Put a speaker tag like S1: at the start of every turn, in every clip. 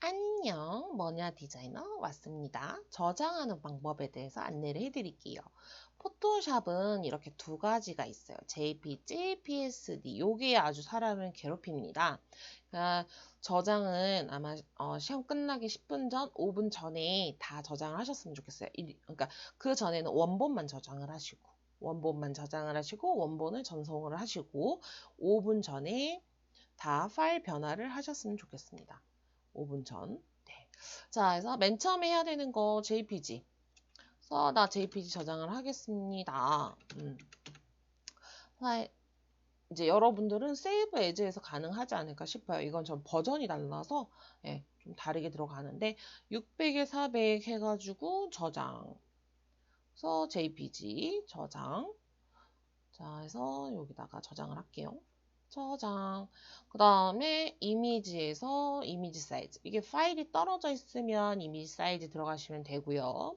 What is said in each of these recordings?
S1: 안녕, 뭐냐 디자이너 왔습니다. 저장하는 방법에 대해서 안내를 해드릴게요. 포토샵은 이렇게 두 가지가 있어요. JPG, PSD. 요게 아주 사람을 괴롭힙니다. 그러니까 저장은 아마 어, 시험 끝나기 10분 전, 5분 전에 다 저장을 하셨으면 좋겠어요. 일- 그러니까 그 전에는 원본만 저장을 하시고, 원본만 저장을 하시고, 원본을 전송을 하시고, 5분 전에 다 파일 변화를 하셨으면 좋겠습니다. 5분 전. 네. 자, 그래서 맨 처음에 해야 되는 거 JPG. 그래서 나 JPG 저장을 하겠습니다. 음. 자, 이제 여러분들은 세이브 에즈에서 가능하지 않을까 싶어요. 이건 전 버전이 달라서 예, 좀 다르게 들어가는데 600에 400 해가지고 저장. 그래서 JPG 저장. 자, 해서 여기다가 저장을 할게요. 저장. 그 다음에 이미지에서 이미지 사이즈. 이게 파일이 떨어져 있으면 이미지 사이즈 들어가시면 되고요.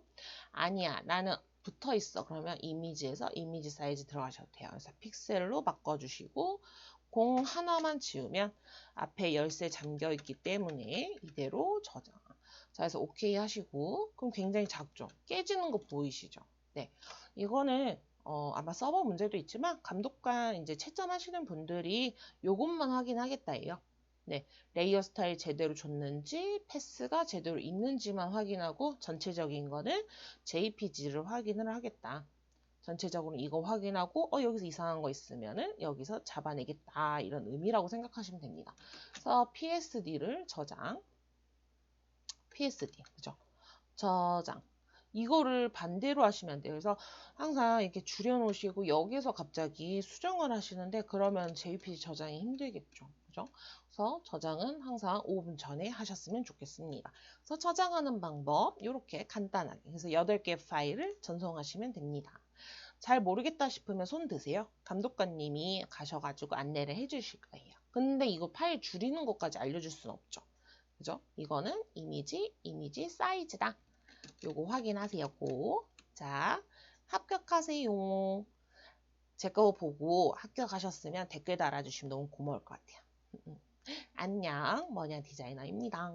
S1: 아니야, 나는 붙어 있어. 그러면 이미지에서 이미지 사이즈 들어가셔도 돼요. 그래서 픽셀로 바꿔주시고, 공 하나만 지우면 앞에 열쇠 잠겨 있기 때문에 이대로 저장. 자, 그래서 오케이 하시고, 그럼 굉장히 작죠? 깨지는 거 보이시죠? 네. 이거는 어, 아마 서버 문제도 있지만 감독관 이제 채점하시는 분들이 요것만 확인하겠다예요. 네, 레이어 스타일 제대로 줬는지 패스가 제대로 있는지만 확인하고 전체적인 거는 JPG를 확인을 하겠다. 전체적으로 이거 확인하고 어 여기서 이상한 거 있으면은 여기서 잡아내겠다 이런 의미라고 생각하시면 됩니다. 그래서 PSD를 저장, PSD 그죠? 저장. 이거를 반대로 하시면 안 돼요. 그래서 항상 이렇게 줄여놓으시고 여기서 갑자기 수정을 하시는데 그러면 JPG 저장이 힘들겠죠. 그죠? 그래서 저장은 항상 5분 전에 하셨으면 좋겠습니다. 그래서 저장하는 방법 이렇게 간단하게 그래서 8개 파일을 전송하시면 됩니다. 잘 모르겠다 싶으면 손 드세요. 감독관님이 가셔가지고 안내를 해주실 거예요. 근데 이거 파일 줄이는 것까지 알려줄 수는 없죠. 그죠? 이거는 이미지, 이미지 사이즈다. 요거 확인하세요. 고. 자, 합격하세요. 제 거 보고 합격하셨으면 댓글 달아주시면 너무 고마울 것 같아요. 안녕, 뭐냐 디자이너입니다.